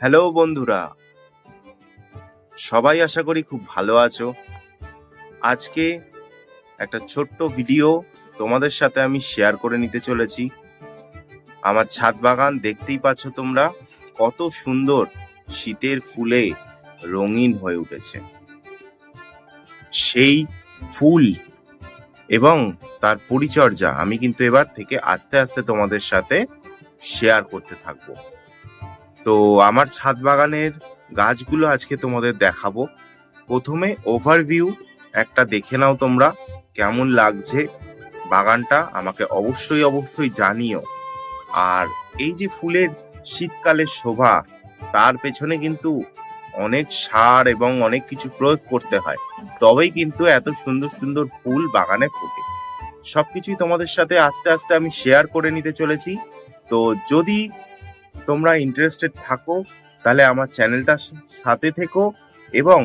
Hello বন্ধুরা। সবাই আশা করি খুব ভালো আছো। আজকে একটা ছোট্ট ভিডিও তোমাদের সাথে আমি শেয়ার করে নিতে চলেছি। আমার ছাদ বাগান দেখতেই পাচ্ছ তোমরা কত সুন্দর শীতের ফুলে রঙিন হয়ে উঠেছে। সেই ফুল এবং তার পরিচর্যা আমি কিন্তু এবার থেকে আস্তে আস্তে তোমাদের সাথে শেয়ার করতে থাকব। তো আমার ছাদ বাগানের গাছগুলো আজকে তোমাদের দেখাবো। প্রথমে ওভারভিউ একটা দেখে নাও তোমরা কেমন লাগছে বাগানটা, আমাকে অবশ্যই অবশ্যই জানিও। আর এই যে ফুলের শীতকালের শোভা, তার পেছনে কিন্তু অনেক সার এবং অনেক কিছু প্রয়োগ করতে হয়। তবেই কিন্তু এত সুন্দর সুন্দর ফুল বাগানে ফোটে। সবকিছুই তোমাদের সাথে আস্তে আস্তে আমি শেয়ার করে নিতে চলেছি। তো যদি তোমরা ইন্টারেস্টেড থাকো, তাহলে আমার চ্যানেলটার সাথে থেকো এবং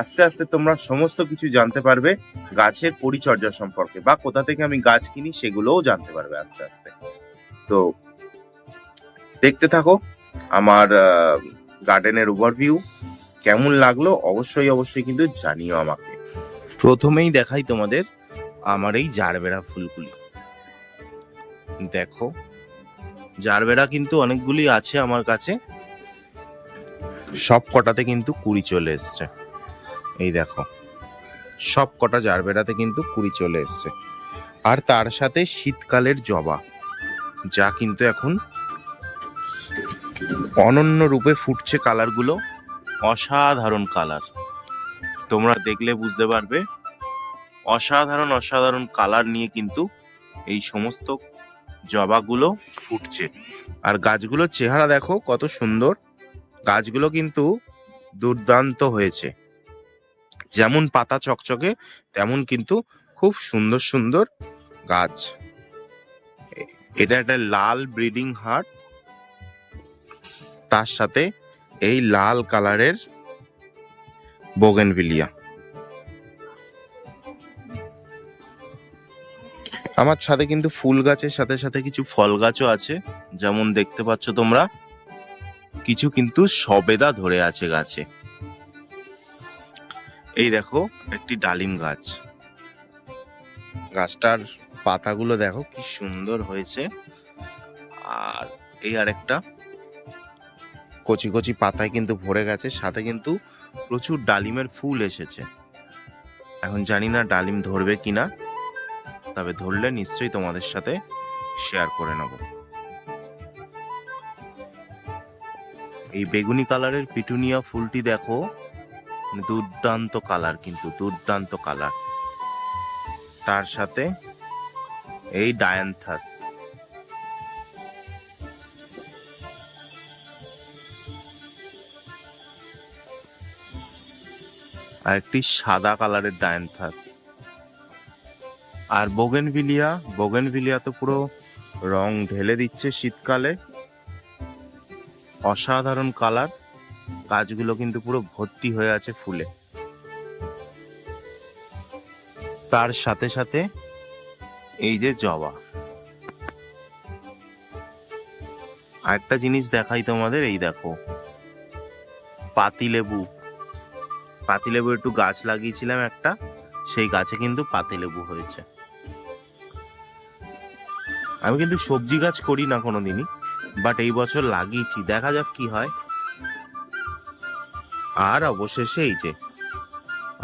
আস্তে আস্তে তোমরা সমস্ত কিছু জানতে পারবে গাছের পরিচর্যা সম্পর্কে বা কোথা থেকে আমি গাছ কিনি সেগুলোও জানতে পারবে আস্তে আস্তে। তো দেখতে থাকো আমার গার্ডেনের ওভারভিউ কেমন লাগল? অবশ্যই অবশ্যই কিন্তু জানিও আমাকে। প্রথমেই দেখাই তোমাদের আমার এই জারবেরা ফুলগুলি। দেখো জারবেরা কিন্তু অনেকগুলি আছে আমার কাছে। সব কটাতে কিন্তু কুড়ি চলে এসছে। এই দেখো সব কটা জারবেরাতে কিন্তু কুড়ি চলে এসছে। আর তার সাথে শীতকালের জবা, যা কিন্তু এখন অনন্য রূপে ফুটছে কালারগুলো, অসাধারণ কালার। তোমরা দেখলে বুঝতে পারবে, অসাধারণ অসাধারণ কালার নিয়ে কিন্তু এই সমস্ত জবাগুলো ফুটছে। আর গাছগুলোর চেহারা দেখো কত সুন্দর। গাছগুলো কিন্তু দুর্দান্ত হয়েছে। যেমন পাতা চকচকে, তেমন কিন্তু খুব সুন্দর সুন্দর গাছ। এটা একটা লাল ব্রিডিং হার্ট। তার সাথে এই লাল কালারের বোগেনভিলিয়া। আমার ছাদে কিন্তু ফুল গাছের সাথে সাথে কিছু ফল গাছও আছে। যেমন দেখতে পাচ্ছ তোমরা, কিছু কিন্তু সবেদা ধরে আছে গাছে। এই দেখো, একটি ডালিম গাছ। গাছটার পাতাগুলো দেখো, কি সুন্দর হয়েছে। আর এই আরেকটা, কচি কচি পাতায় কিন্তু ভরে গেছে, সাথে কিন্তু প্রচুর ডালিমের ফুল এসেছে। এখন জানি না ডালিম ধরবে কিনা। তবে ধরলে নিশ্চয়ই তোমাদের সাথে শেয়ার করে নেব। এই বেগুনি কালারের পিটুনিয়া ফুলটি দেখো, দুর্দান্ত কালার কিন্তু, দুর্দান্ত কালার তার সাথে এই ডায়ান্থাস আর একটি সাদা কালারের ডায়ান্থাস আর বোগেনভিলিয়া বোগেনভিলিয়া তো পুরো রং ঢেলে দিচ্ছে শীতকালে। অসাধারণ কালার। গাছগুলো কিন্তু পুরো ভর্তি হয়ে আছে ফুলে। তার সাথে সাথে এই যে জবা। আরেকটা জিনিস দেখাই তোমাদের, এই দেখো। পাতিলেবু। পাতিলেবু একটু গাছ লাগিয়েছিলাম একটা, সেই গাছে কিন্তু পাতিলেবু হয়েছে। আমি কিন্তু সবজি গাছ করি না কোনোদিনই বাট এই বছর লাগিয়েছি, দেখা যাক কি হয়। আর অবশেষে এই যে,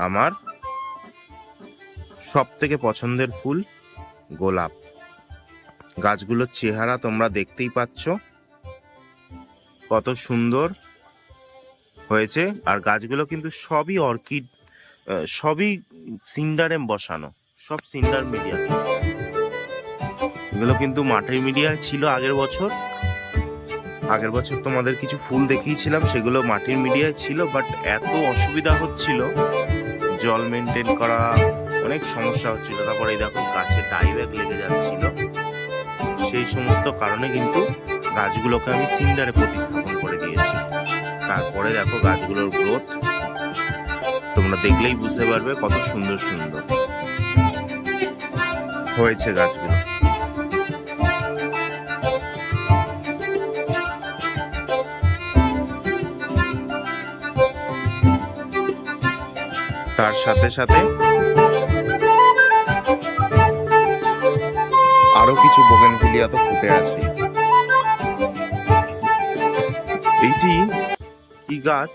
আমার সব থেকে পছন্দের ফুল গোলাপ। গাছগুলোর চেহারা তোমরা দেখতেই পাচ্ছ। কত সুন্দর হয়েছে, আর গাছগুলো কিন্তু সবই অর্কিড সবই সিন্ডারে বসানো, সব সিন্ডার মিডিয়া এগুলো কিন্তু মাটির মিডিয়ায় ছিল আগের বছর। আগের বছর তোমাদের কিছু ফুল দেখিয়েছিলাম, সেগুলো মাটির মিডিয়ায় ছিল বাট এত অসুবিধা হচ্ছিল, জল মেনটেন করা অনেক সমস্যা হচ্ছিল। তারপরে দেখো গাছে ডাই ব্যাগ লেগে যাচ্ছিল। সেই সমস্ত কারণে কিন্তু গাছগুলোকে আমি সিন্ডারে প্রতিস্থাপন করে দিয়েছি। তারপরে দেখো গাছগুলোর গ্রোথ তোমরা দেখলেই বুঝতে পারবে কত সুন্দর সুন্দর হয়েছে গাছগুলো। তার সাথে সাথে আরও কিছু বোগেনভিলিয়া তো ফুটে আছে। এইটি কি গাছ?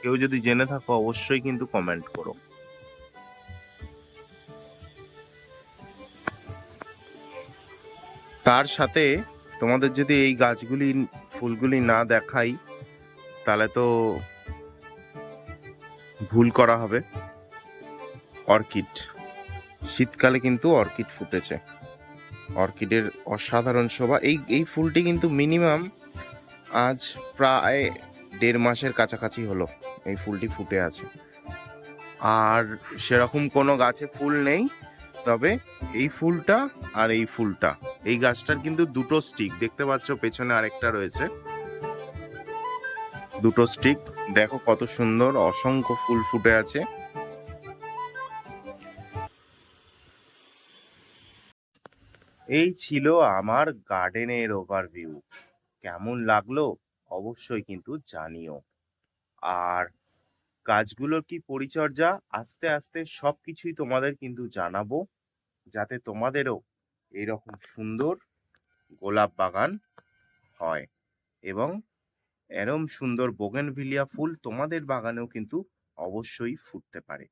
কেউ যদি জেনে থাকো, অবশ্যই কিন্তু কমেন্ট করো। তার সাথে তোমাদের যদি এই গাছগুলি, ফুলগুলি না দেখাই, তাহলে তো ভুল করা হবে। অর্কিড। শীতকালে কিন্তু অর্কিড ফুটেছে। অর্কিডের অসাধারণ শোভা। এই এই ফুলটি কিন্তু মিনিমাম আজ প্রায় দেড় মাসের কাছাকাছি হলো এই ফুলটি ফুটে আছে। আর সেরকম কোনো গাছে ফুল নেই, তবে এই ফুলটা আর এই ফুলটা, এই গাছটার কিন্তু দুটো স্টিক। দেখতে পাচ্ছ পেছনে আরেকটা রয়েছে। দুটো স্টিক। দেখো কত সুন্দর, অসংখ্য ফুল ফুটে আছে। এই ছিল আমার গার্ডেনের ওভারভিউ কেমন লাগল অবশ্যই কিন্তু জানিও। আর গাছগুলোর কি পরিচর্যা? আস্তে আস্তে সব কিছুই তোমাদের কিন্তু জানাব, যাতে তোমাদেরও এরকম সুন্দর গোলাপ বাগান হয় এবং এরম সুন্দর বোগেনভিলিয়া ফুল তোমাদের বাগানেও কিন্তু অবশ্যই ফুটতে পারে।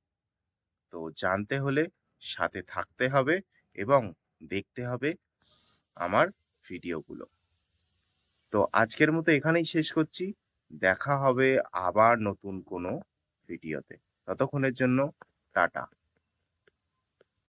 তো জানতে হলে সাথে থাকতে হবে এবং দেখতে হবে আমার ভিডিওগুলো। তো আজকের মতো এখানেই শেষ করছি। দেখা হবে আবার নতুন কোনো ভিডিওতে। ততক্ষণের জন্য টাটা।